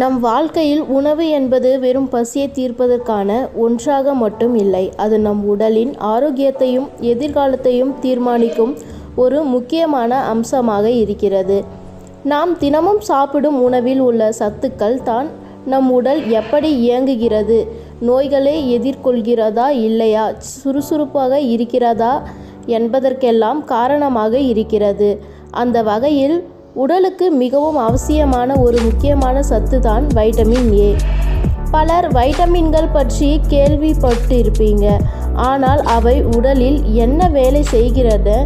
நம் வாழ்க்கையில் உணவு என்பது வெறும் பசியை தீர்ப்பதற்கான ஒன்றாக மட்டும் இல்லை. அது நம் உடலின் ஆரோக்கியத்தையும் எதிர்காலத்தையும் தீர்மானிக்கும் ஒரு முக்கியமான அம்சமாக இருக்கிறது. நாம் தினமும் சாப்பிடும் உணவில் உள்ள சத்துக்கள் தான் நம் உடல் எப்படி இயங்குகிறது நோய்களை எதிர்கொள்கிறதா இல்லையா சுறுசுறுப்பாக இருக்கிறதா என்பதற்கெல்லாம் காரணமாக இருக்கிறது. அந்த வகையில் உடலுக்கு மிகவும் அவசியமான ஒரு முக்கியமான சத்து தான் வைட்டமின் ஏ. பலர் வைட்டமின்கள் பற்றி கேள்விப்பட்டிருப்பீங்க. ஆனால் அவை உடலில் என்ன வேலை செய்கிறது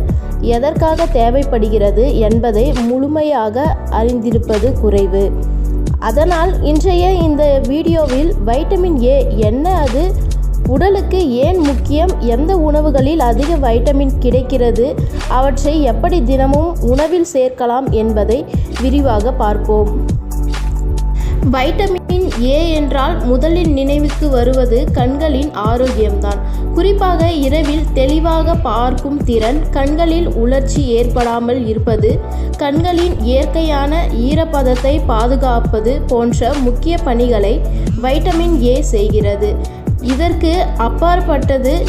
எதற்காக தேவைப்படுகிறது என்பதை முழுமையாக அறிந்திருப்பது குறைவு. அதனால் இன்றைய இந்த வீடியோவில் வைட்டமின் ஏ என்ன அது உடலுக்கு ஏன் முக்கியம்? எந்த உணவுகளில் அதிக வைட்டமின் கிடைக்கிறது? அவற்றை எப்படி தினமும் உணவில் சேர்க்கலாம் என்பதை விரிவாக பார்ப்போம். வைட்டமின் ஏ என்றால் முதலில் நினைவுக்கு வருவது கண்களின் ஆரோக்கியம்தான். குறிப்பாக இரவில் தெளிவாக பார்க்கும் திறன் கண்களில் உணர்ச்சி ஏற்படாமல் இருப்பது கண்களின் இயற்கையான ஈரப்பதத்தை பாதுகாப்பது போன்ற முக்கிய பணிகளை வைட்டமின் ஏ செய்கிறது. இதற்கு அப்பாற்பட்டது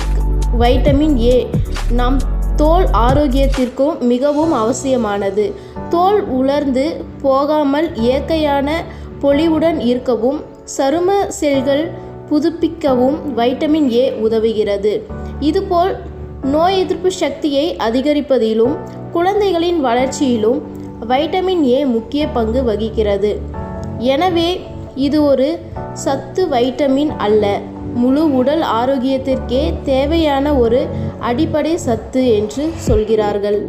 வைட்டமின் ஏ. நம் தோல் ஆரோக்கியத்திற்கும் மிகவும் அவசியமானது. தோல் உலர்ந்து போகாமல் இயற்கையான பொலிவுடன் இருக்கவும் சரும செல்கள் புதுப்பிக்கவும் வைட்டமின் ஏ உதவுகிறது. இதுபோல் நோய் எதிர்ப்பு சக்தியை அதிகரிப்பதிலும் குழந்தைகளின் வளர்ச்சியிலும் வைட்டமின் ஏ முக்கிய பங்கு வகிக்கிறது. எனவே இது ஒரு சத்து வைட்டமின் அல்ல. முழு உடல் ஆரோக்கியத்திற்கே தேவையான ஒரு அடிப்படை சத்து என்று சொல்கிறார்கள்.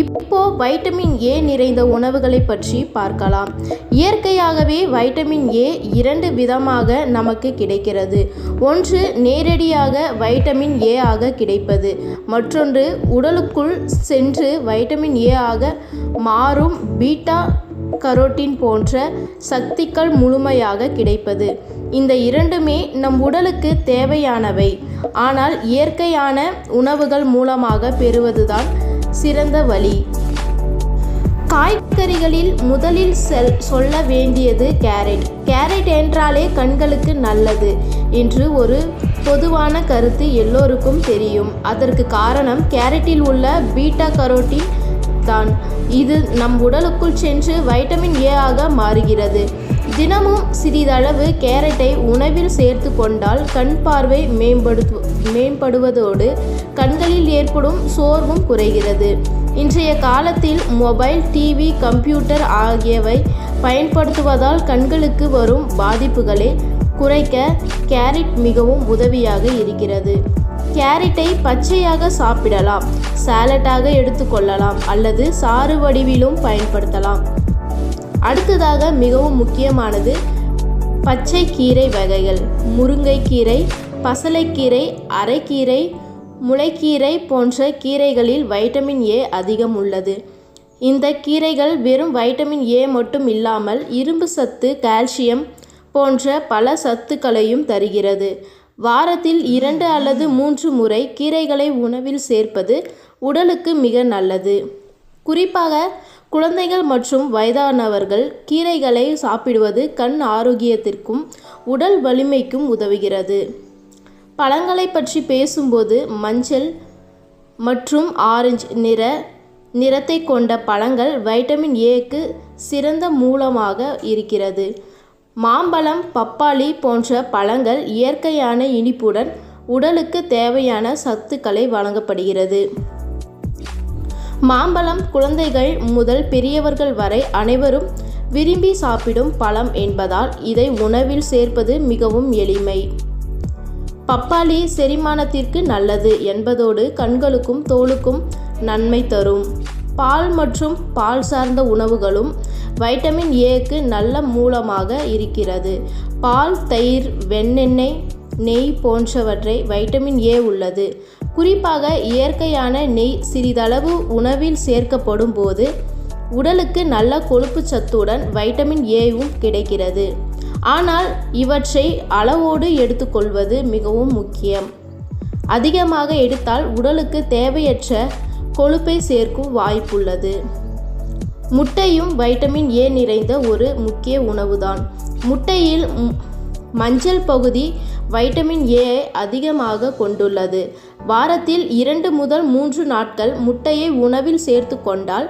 இப்போ வைட்டமின் ஏ நிறைந்த உணவுகளை பற்றி பார்க்கலாம். இயற்கையாகவே வைட்டமின் ஏ இரண்டு விதமாக நமக்கு கிடைக்கிறது. ஒன்று நேரடியாக வைட்டமின் ஏ ஆக கிடைப்பது. மற்றொன்று உடலுக்குள் சென்று வைட்டமின் ஏ ஆக மாறும் பீட்டா கரோட்டின் போன்ற சக்திகள் முழுமையாக கிடைப்பது. இந்த இரண்டுமே நம் உடலுக்கு தேவையானவை. ஆனால் இயற்கையான உணவுகள் மூலமாக பெறுவதுதான் சிறந்த வழி. காய்கறிகளில் முதலில் செல் சொல்ல வேண்டியது கேரட். கேரட் என்றாலே கண்களுக்கு நல்லது என்று ஒரு பொதுவான கருத்து எல்லோருக்கும் தெரியும். அதற்கு காரணம் கேரட்டில் உள்ள பீட்டா கரோட்டின் தான். இது நம் உடலுக்குள் சென்று வைட்டமின் ஏ ஆக மாறுகிறது. தினமும் சிறிதளவு கேரட்டை உணவில் சேர்த்து கொண்டால் கண் பார்வை மேம்படுத்து மேம்படுவதோடு கண்களில் ஏற்படும் சோர்வும் குறைகிறது. இன்றைய காலத்தில் மொபைல் டிவி கம்ப்யூட்டர் ஆகியவை பயன்படுத்துவதால் கண்களுக்கு வரும் பாதிப்புகளை குறைக்க கேரட் மிகவும் உதவியாக இருக்கிறது. கேரட்டை பச்சையாக சாப்பிடலாம் சாலட்டாக எடுத்துக்கொள்ளலாம் அல்லது சாறு வடிவிலும் பயன்படுத்தலாம். அடுத்ததாக மிகவும் முக்கியமானது பச்சை கீரை வகைகள். முருங்கைக்கீரை பசலைக்கீரை அரைக்கீரை முளைக்கீரை போன்ற கீரைகளில் வைட்டமின் ஏ அதிகம் உள்ளது. இந்த கீரைகள் வெறும் வைட்டமின் ஏ மட்டும் இல்லாமல் இரும்பு சத்து கால்சியம் போன்ற பல சத்துக்களையும் தருகிறது. வாரத்தில் இரண்டு அல்லது மூன்று முறை கீரைகளை உணவில் சேர்ப்பது உடலுக்கு மிக நல்லது. குறிப்பாக குழந்தைகள் மற்றும் வயதானவர்கள் கீரைகளை சாப்பிடுவது கண் ஆரோக்கியத்திற்கும் உடல் வலிமைக்கும் உதவுகிறது. பழங்களை பற்றி பேசும்போது மஞ்சள் மற்றும் ஆரஞ்சு நிற நிறத்தை கொண்ட பழங்கள் வைட்டமின் ஏக்கு சிறந்த மூலமாக இருக்கிறது. மாம்பழம் பப்பாளி போன்ற பழங்கள் இயற்கையான இனிப்புடன் உடலுக்கு தேவையான சத்துக்களை வழங்கப்படுகிறது. மாம்பழம் குழந்தைகள் முதல் பெரியவர்கள் வரை அனைவரும் விரும்பி சாப்பிடும் பழம் என்பதால் இதை உணவில் சேர்ப்பது மிகவும் எளிமை. பப்பாளி செரிமானத்திற்கு நல்லது என்பதோடு கண்களுக்கும் தோலுக்கும் நன்மை தரும். பால் மற்றும் பால் சார்ந்த உணவுகளும் வைட்டமின் ஏக்கு நல்ல மூலமாக இருக்கிறது. பால் தயிர் வெண்ணெண்ணெய் நெய் போன்றவற்றை வைட்டமின் ஏ உள்ளது. குறிப்பாக இயற்கையான நெய் சிறிதளவு உணவில் சேர்க்கப்படும் போது உடலுக்கு நல்ல கொழுப்பு சத்துடன் வைட்டமின் ஏவும் கிடைக்கிறது. ஆனால் இவற்றை அளவோடு எடுத்துக்கொள்வது மிகவும் முக்கியம். அதிகமாக எடுத்தால் உடலுக்கு தேவையற்ற கொழுப்பை சேர்க்கும் வாய்ப்புள்ளது. முட்டையும் வைட்டமின் ஏ நிறைந்த ஒரு முக்கிய உணவுதான். முட்டையில் மஞ்சள் பகுதி வைட்டமின் ஏ அதிகமாக கொண்டுள்ளது. வாரத்தில் இரண்டு முதல் மூன்று நாட்கள் முட்டையை உணவில் சேர்த்து கொண்டால்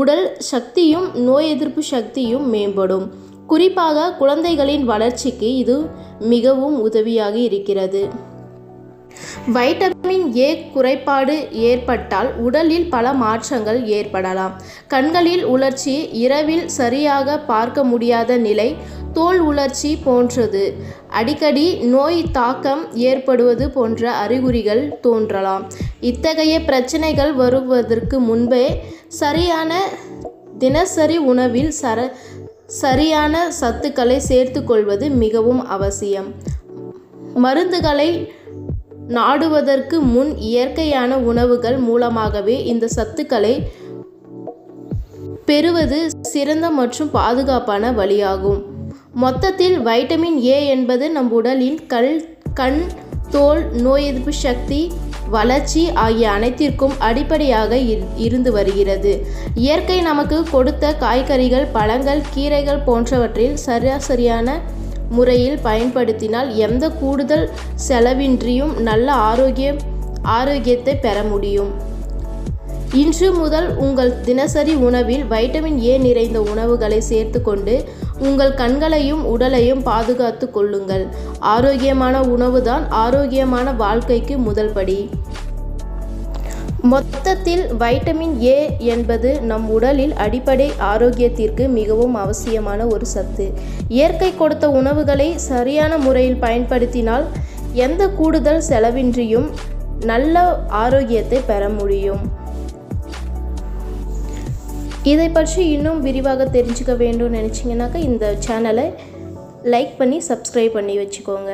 உடல் சக்தியும் நோய் எதிர்ப்பு சக்தியும் மேம்படும். குறிப்பாக குழந்தைகளின் வளர்ச்சிக்கு இது மிகவும் உதவியாக இருக்கிறது. வைட்டமின் ஏ குறைபாடு ஏற்பட்டால் உடலில் பல மாற்றங்கள் ஏற்படலாம். கண்களில் உலர்ச்சி இரவில் சரியாக பார்க்க முடியாத நிலை தோல் உலர்ச்சி போன்றது. அடிக்கடி நோய் தாக்கம் ஏற்படுவது போன்ற அறிகுறிகள் தோன்றலாம். இத்தகைய பிரச்சனைகள் வருவதற்கு முன்பே சரியான தினசரி உணவில் சர சரியான சத்துக்களை சேர்த்துக்கொள்வது மிகவும் அவசியம். மருந்துகளை நாடுவதற்கு முன் இயற்கையான உணவுகள் மூலமாகவே இந்த சத்துக்களை பெறுவது சிறந்த மற்றும் பாதுகாப்பான வழியாகும். மொத்தத்தில் வைட்டமின் ஏ என்பது நம் உடலின் கல் கண் தோல் நோய் எதிர்ப்பு சக்தி வளர்ச்சி ஆகிய அனைத்திற்கும் அடிப்படையாக இரு- இருந்து வருகிறது. இயற்கை நமக்கு கொடுத்த காய்கறிகள் பழங்கள் கீரைகள் போன்றவற்றில் சராசரியான முறையில் பயன்படுத்தினால் எந்த கூடுதல் செலவின்றியும் நல்ல ஆரோக்கியம் ஆரோக்கியத்தை பெற முடியும். இன்று முதல் உங்கள் தினசரி உணவில் வைட்டமின் ஏ நிறைந்த உணவுகளை சேர்த்துக்கொண்டு உங்கள் கண்களையும் உடலையும் பாதுகாத்து கொள்ளுங்கள். ஆரோக்கியமான உணவுதான் ஆரோக்கியமான வாழ்க்கைக்கு முதல் படி. மொத்தத்தில் வைட்டமின் ஏ என்பது நம் உடலில் அடிப்படை ஆரோக்கியத்திற்கு மிகவும் அவசியமான ஒரு சத்து. இயற்கை கொடுத்த உணவுகளை சரியான முறையில் பயன்படுத்தினால் எந்த கூடுதல் செலவின்றியும் நல்ல ஆரோக்கியத்தை பெற முடியும். இதை பற்றி இன்னும் விரிவாக தெரிஞ்சுக்க வேண்டும் நினச்சிங்கனாக்கா இந்த சேனலை லைக் பண்ணி சப்ஸ்கிரைப் பண்ணி வச்சுக்கோங்க.